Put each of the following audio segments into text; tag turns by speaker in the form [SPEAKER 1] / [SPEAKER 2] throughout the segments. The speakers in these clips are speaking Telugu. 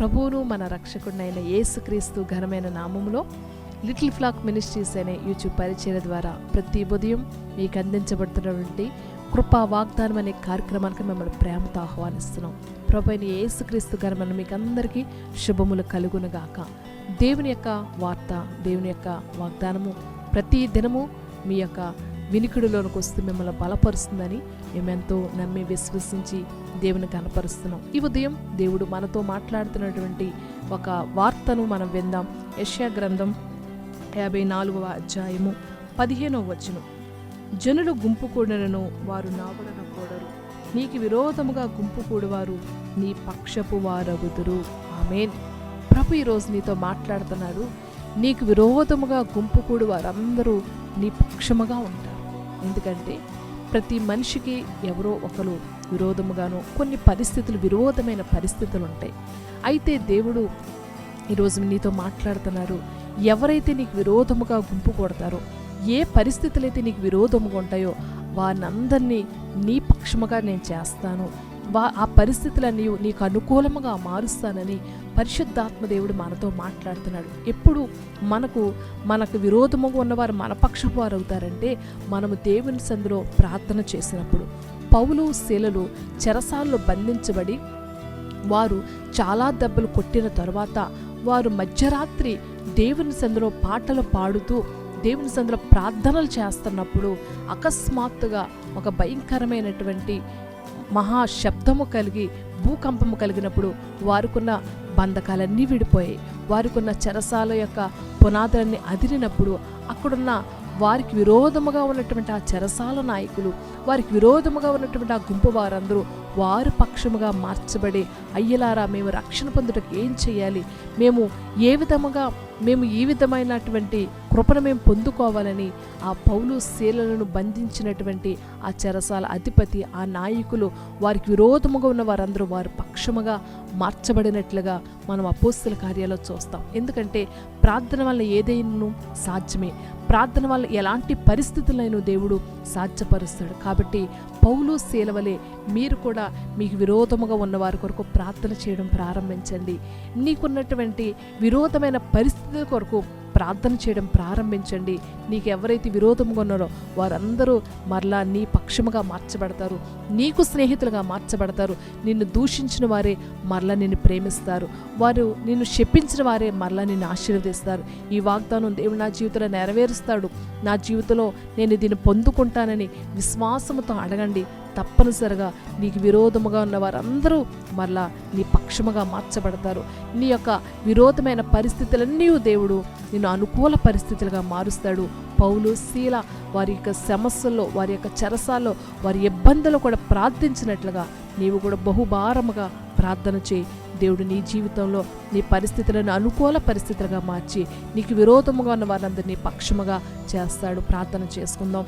[SPEAKER 1] ప్రభువును మన రక్షకుడినైన యేసుక్రీస్తు ఘనమైన నామములో లిటిల్ ఫ్లాక్ మినిస్ట్రీస్ అనే యూట్యూబ్ పరిచయ ద్వారా ప్రతి ఉదయం మీకు అందించబడుతున్నటువంటి కృపా వాగ్దానం అనే కార్యక్రమానికి మిమ్మల్ని ప్రేమతో ఆహ్వానిస్తున్నాం. ప్రభు అయిన యేసుక్రీస్తు ఘనమైన మీకు అందరికీ శుభములు కలుగునుగాక. దేవుని యొక్క వార్త దేవుని యొక్క వాగ్దానము ప్రతి దినము మీ యొక్క వినికిడిలోనికి వస్తూ మిమ్మల్ని బలపరుస్తుందని మేమెంతో నమ్మి విశ్వసించి దేవుని కనపరుస్తున్నాం. ఈ ఉదయం దేవుడు మనతో మాట్లాడుతున్నటువంటి ఒక వార్తను మనం విందాం. యష్యా గ్రంథం యాభై నాలుగవ అధ్యాయము పదిహేనవ వచనం. జనులు గుంపు కూడినను వారు నావడన కూడరు. నీకు విరోధముగా గుంపు కూడివారు నీ పక్షపు వారగుదురు. ఆమెన్. ప్రభు ఈరోజు నీతో మాట్లాడుతున్నారు నీకు విరోధముగా గుంపు కూడి వారందరూ నీ పక్షముగా ఉంటారు. ఎందుకంటే ప్రతి మనిషికి ఎవరో ఒకరు విరోధముగాను కొన్ని పరిస్థితులు విరోధమైన పరిస్థితులు ఉంటాయి. అయితే దేవుడు ఈరోజు నీతో మాట్లాడుతున్నారు ఎవరైతే నీకు విరోధముగా గుంపు కొడతారో ఏ పరిస్థితులైతే నీకు విరోధముగా ఉంటాయో వారినందరినీ నీ పక్షముగా నేను చేస్తాను. వా ఆ పరిస్థితులన్నీ నీకు అనుకూలముగా మారుస్తానని పరిశుద్ధాత్మ దేవుడు మనతో మాట్లాడుతున్నాడు. ఎప్పుడు మనకు మనకు విరోధముగా ఉన్నవారు మన పక్షపు వారు అవుతారంటే మనము దేవుని సందులో ప్రార్థన చేసినప్పుడు. పౌలు శీలలు చెరసాల్లో బంధించబడి వారు చాలా దెబ్బలు కొట్టిన తర్వాత వారు మధ్యరాత్రి దేవుని సందులో పాటలు పాడుతూ దేవుని సందులో ప్రార్థనలు చేస్తున్నప్పుడు అకస్మాత్తుగా ఒక భయంకరమైనటువంటి మహా శబ్దము కలిగి భూకంపము కలిగినప్పుడు వారికున్న బంధకాలన్నీ విడిపోయాయి. వారికున్న చెరసాల యొక్క పునాదులన్నీ అదిరినప్పుడు అక్కడున్న వారికి విరోధముగా ఉన్నటువంటి ఆ చెరసాల నాయకులు వారికి విరోధముగా ఉన్నటువంటి ఆ గుంపు వారందరూ వారి పక్షముగా మార్చబడి అయ్యలారా మేము రక్షణ పొందుటకు ఏం చేయాలి? మేము ఏ విధముగా మేము ఈ విధమైనటువంటి కృపను మేము పొందుకోవాలని ఆ పౌలు శీలను బంధించినటువంటి ఆ చెరసాల అధిపతి ఆ నాయకులు వారికి విరోధముగా ఉన్న వారందరూ వారు పక్షముగా మార్చబడినట్లుగా మనం అపోస్తుల కార్యాలో చూస్తాం. ఎందుకంటే ప్రార్థన వల్ల ఏదైనా సాధ్యమే. ప్రార్థన వల్ల ఎలాంటి పరిస్థితులైనా దేవుడు సాధ్యపరుస్తాడు. కాబట్టి పౌలు శీలవలే మీరు కూడా మీకు విరోధముగా ఉన్న వారి కొరకు ప్రార్థన చేయడం ప్రారంభించండి. నీకున్నటువంటి విరోధమైన పరిస్థితుల కొరకు ప్రార్థన చేయడం ప్రారంభించండి. నీకు ఎవరైతే విరోధంగా ఉన్నారో వారందరూ మరలా నీ పక్షముగా మార్చబడతారు. నీకు స్నేహితులుగా మార్చబడతారు. నిన్ను దూషించిన వారే మరలా నిన్ను ప్రేమిస్తారు. వారు నిన్ను శపించిన వారే మరలా నిన్ను ఆశీర్వదిస్తారు. ఈ వాగ్దానం దేవుడు నా జీవితంలో నెరవేరుస్తాడు. నా జీవితంలో నేను దీన్ని పొందుకుంటానని విశ్వాసముతో అడగండి. తప్పనిసరిగా నీకు విరోధముగా ఉన్న వారందరూ మరలా నీ పక్షముగా మార్చబడతారు. నీ యొక్క విరోధమైన పరిస్థితులన్నీ దేవుడు నిన్ను అనుకూల పరిస్థితులుగా మారుస్తాడు. పౌలు శీల వారి యొక్క సమస్యల్లో వారి యొక్క చెరసాల్లో వారి ఇబ్బందులు కూడా ప్రార్థించినట్లుగా నీవు కూడా బహుభారముగా ప్రార్థన చేయి. దేవుడు నీ జీవితంలో నీ పరిస్థితులను అనుకూల పరిస్థితులుగా మార్చి నీకు విరోధముగా ఉన్న వారందరినీ పక్షముగా చేస్తాడు. ప్రార్థన చేసుకుందాం.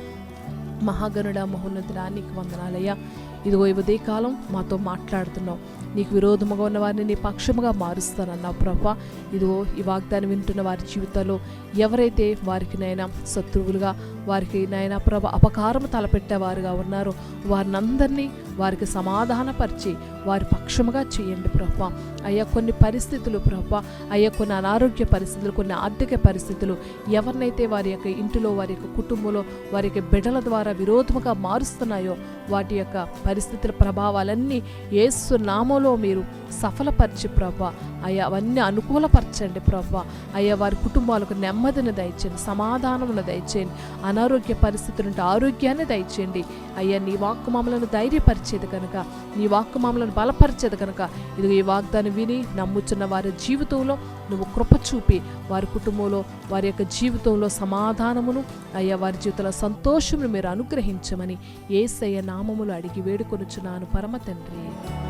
[SPEAKER 1] మహాగణుడ మహోన్నతుడా నీకు వందనాలయ్యా. ఇదిగో ఈ కాలం మాతో మాట్లాడుతున్నావు. నీకు విరోధముగా ఉన్న వారిని నీ పక్షముగా మారుస్తానన్నావు ప్రభా. ఇదిగో ఈ వాగ్దానం వింటున్న వారి జీవితాల్లో ఎవరైతే వారికి నైనా శత్రువులుగా వారికి నైనా ప్రభ అపకారం తలపెట్టేవారుగా ఉన్నారో వారినందరినీ వారికి సమాధానపరిచి వారి పక్షముగా చేయండి ప్రభా. అయ్యా కొన్ని పరిస్థితులు ప్రభా. అయ్యా కొన్ని అనారోగ్య పరిస్థితులు కొన్ని ఆర్థిక పరిస్థితులు ఎవరినైతే వారి యొక్క ఇంటిలో వారి యొక్క కుటుంబంలో వారి యొక్క బిడ్డల ద్వారా విరోధముగా మారుస్తున్నాయో వాటి యొక్క పరిస్థితుల ప్రభావాలన్నీ ఏసు నామలో మీరు సఫలపరిచి ప్రభా. అయ్యా అవన్నీ అనుకూలపరచండి ప్రభా. అయ్యా వారి కుటుంబాలకు నెమ్మదిని దయచేయండి సమాధానమును దయచేయండి అనారోగ్య పరిస్థితులు ఉంటే ఆరోగ్యాన్ని దయచేయండి. అయ్యా నీ వాక్కు మమ్మలను ధైర్యపరిచేది కనుక నీ వాక్కు మమ్మలను బలపరిచేది కనుక ఇది ఈ వాగ్దానం విని నమ్ముచున్న వారి జీవితంలో నువ్వు కృప చూపి వారి కుటుంబంలో వారి యొక్క జీవితంలో సమాధానమును అయ్యా వారి జీవితంలో సంతోషమును మీరు అనుగ్రహించమని ఏసయ్య నామములు అడిగి వేడుకొనుచున్నాను. పరమ తండ్రి.